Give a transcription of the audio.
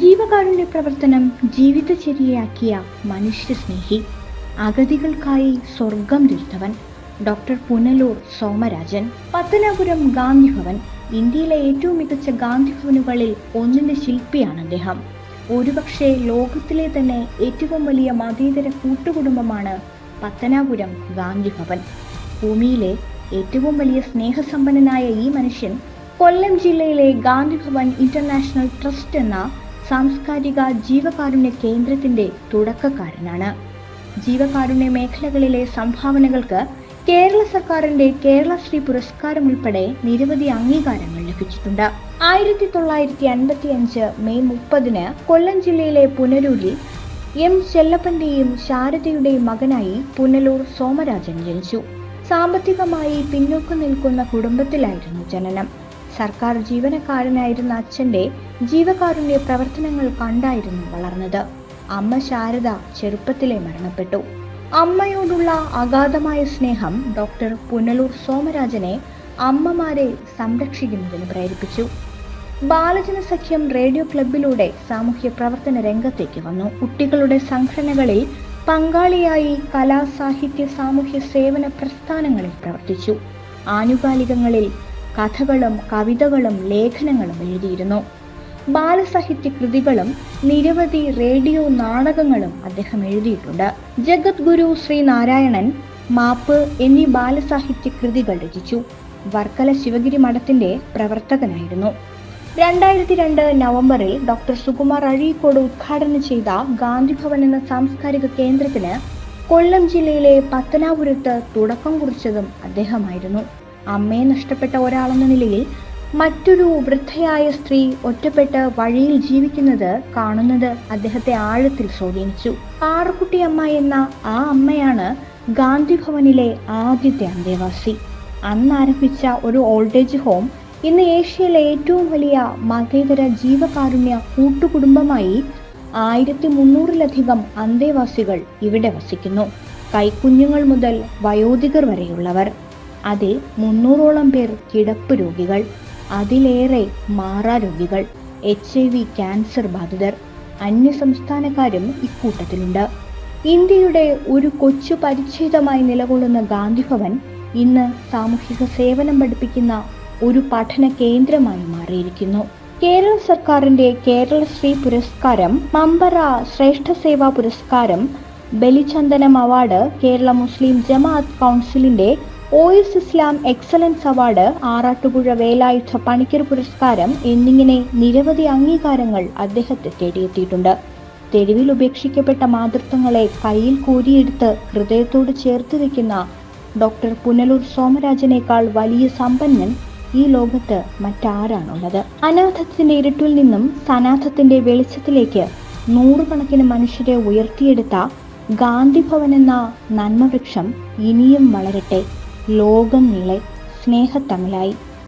ജീവകാരുണ്യ പ്രവർത്തനം ജീവിതചര്യയാക്കിയ മനുഷ്യസ്നേഹി. അഗതികൾക്കായി സ്വർഗം തീർത്തവൻ ഡോക്ടർ പുനലൂർ സോമരാജൻ. പത്തനാപുരം ഗാന്ധി ഭവൻ ഇന്ത്യയിലെ ഏറ്റവും മികച്ച ഗാന്ധി ഭവനുകളിൽ ഒന്നിന്റെ ശില്പിയാണ് അദ്ദേഹം ഒരുപക്ഷെ ലോകത്തിലെ തന്നെ ഏറ്റവും വലിയ മതേതര കൂട്ടുകുടുംബമാണ് പത്തനാപുരം ഗാന്ധി ഭവൻ ഭൂമിയിലെ ഏറ്റവും വലിയ സ്നേഹസമ്പന്നനായ ഈ മനുഷ്യൻ കൊല്ലം ജില്ലയിലെ ഗാന്ധി ഭവൻ ഇന്റർനാഷണൽ ട്രസ്റ്റ് എന്ന സാംസ്കാരിക ജീവകാരുണ്യ കേന്ദ്രത്തിന്റെ തുടക്കക്കാരനാണ്. ജീവകാരുണ്യ മേഖലകളിലെ സംഭാവനകൾക്ക് കേരള സർക്കാരിന്റെ കേരളശ്രീ പുരസ്കാരം ഉൾപ്പെടെ നിരവധി അംഗീകാരങ്ങൾ ലഭിച്ചിട്ടുണ്ട്. ആയിരത്തി തൊള്ളായിരത്തി അൻപത്തി അഞ്ച് മെയ് മുപ്പതിന് കൊല്ലം ജില്ലയിലെ പുനലൂരിൽ എം ചെല്ലപ്പന്റെയും ശാരദയുടെയും മകനായി പുനലൂർ സോമരാജൻ ജനിച്ചു. സാമ്പത്തികമായി പിന്നോക്കം നിൽക്കുന്ന കുടുംബത്തിലായിരുന്നു ജനനം. സർക്കാർ ജീവനക്കാരനായിരുന്ന അച്ഛന്റെ ജീവകാരുണ്യ പ്രവർത്തനങ്ങൾ കണ്ടായിരുന്നു വളർന്നത്. അമ്മ ശാരദ ചെറുപ്പത്തിലെ മരണപ്പെട്ടു. അമ്മയോടുള്ള അഗാധമായ സ്നേഹം ഡോക്ടർ പുനലൂർ സോമരാജനെ അമ്മമാരെ സംരക്ഷിക്കുന്നതിന് പ്രേരിപ്പിച്ചു. ബാലജന സഖ്യം റേഡിയോ ക്ലബിലൂടെ സാമൂഹ്യ പ്രവർത്തന രംഗത്തേക്ക് വന്നു. കുട്ടികളുടെ സംഘടനകളിൽ പങ്കാളിയായി കലാ സാഹിത്യ സാമൂഹ്യ സേവന പ്രസ്ഥാനങ്ങളിൽ പ്രവർത്തിച്ചു. ആനുകാലികങ്ങളിൽ കഥകളും കവിതകളും ലേഖനങ്ങളും എഴുതിയിരുന്നു. ബാലസാഹിത്യ കൃതികളും നിരവധി റേഡിയോ നാടകങ്ങളും അദ്ദേഹം എഴുതിയിട്ടുണ്ട്. ജഗത് ഗുരു ശ്രീനാരായണൻ മാപ്പ് എന്നീ ബാലസാഹിത്യ കൃതികൾ രചിച്ചു. വർക്കല ശിവഗിരി മഠത്തിന്റെ പ്രവർത്തകനായിരുന്നു. രണ്ടായിരത്തി രണ്ട് നവംബറിൽ ഡോക്ടർ സുകുമാർ അഴീക്കോട് ഉദ്ഘാടനം ചെയ്ത ഗാന്ധിഭവൻ എന്ന സാംസ്കാരിക കേന്ദ്രത്തിന് കൊല്ലം ജില്ലയിലെ പത്തനാപുരത്ത് തുടക്കം കുറിച്ചതും അദ്ദേഹമായിരുന്നു. അമ്മയെ നഷ്ടപ്പെട്ട ഒരാളെന്ന നിലയിൽ മറ്റൊരു വൃദ്ധയായ സ്ത്രീ ഒറ്റപ്പെട്ട് വഴിയിൽ ജീവിക്കുന്നത് കാണുന്നത് അദ്ദേഹത്തെ ആഴത്തിൽ സ്വാധീനിച്ചു. പാറക്കുട്ടിയമ്മ എന്ന ആ അമ്മയാണ് ഗാന്ധി ഭവനിലെ ആദ്യത്തെ അന്തേവാസി. അന്ന് ആരംഭിച്ച ഒരു ഓൾഡേജ് ഹോം ഇന്ന് ഏഷ്യയിലെ ഏറ്റവും വലിയ മതേതര ജീവകാരുണ്യ കൂട്ടുകുടുംബമായി ആയിരത്തി മുന്നൂറിലധികം അന്തേവാസികൾ ഇവിടെ വസിക്കുന്നു. കൈക്കുഞ്ഞുങ്ങൾ മുതൽ വയോധികർ വരെയുള്ളവർ. അതിൽ മുന്നൂറോളം പേർ കിടപ്പ് രോഗികൾ അതിലേറെ മാറാരോഗികൾ എച്ച് ഐ വി ക്യാൻസർ ബാധിതർ അന്യസംസ്ഥാനക്കാരും ഇക്കൂട്ടത്തിലുണ്ട്. ഇന്ത്യയുടെ ഒരു കൊച്ചു പരിച്ഛേദമായി നിലകൊള്ളുന്ന ഗാന്ധിഭവൻ ഇന്ന് സാമൂഹിക സേവനം പഠിപ്പിക്കുന്ന ഒരു പഠന കേന്ദ്രമായി മാറിയിരിക്കുന്നു. കേരള സർക്കാരിന്റെ കേരളശ്രീ പുരസ്കാരം മമ്പറ ശ്രേഷ്ഠ സേവാ പുരസ്കാരം ബലിചന്ദനം അവാർഡ് കേരള മുസ്ലിം ജമാഅത്ത് കൗൺസിലിന്റെ S Islam excellence award Arattupuzha Velayudha Panicker പുരസ്കാരം എന്നിങ്ങനെ നിരവധി അംഗീകാരങ്ങൾ അദ്ദേഹത്തെ തേടിയെത്തിയിട്ടുണ്ട്. തെരുവിൽ ഉപേക്ഷിക്കപ്പെട്ട മാതൃത്വങ്ങളെ കയ്യിൽ കോരിയെടുത്ത് ഹൃദയത്തോട് ചേർത്ത് വെക്കുന്ന ഡോക്ടർ പുനലൂർ സോമരാജനേക്കാൾ വലിയ സമ്പന്നൻ ഈ ലോകത്ത് മറ്റാരാണുള്ളത്? അനാഥത്തിന്റെ ഇരുട്ടിൽ നിന്നും സനാഥത്തിന്റെ വെളിച്ചത്തിലേക്ക് നൂറുകണക്കിന് മനുഷ്യരെ ഉയർത്തിയെടുത്ത ഗാന്ധിഭവൻ എന്ന നന്മവൃക്ഷം ഇനിയും വളരട്ടെ. ലോകം നീളെ സ്നേഹത്തമിഴായി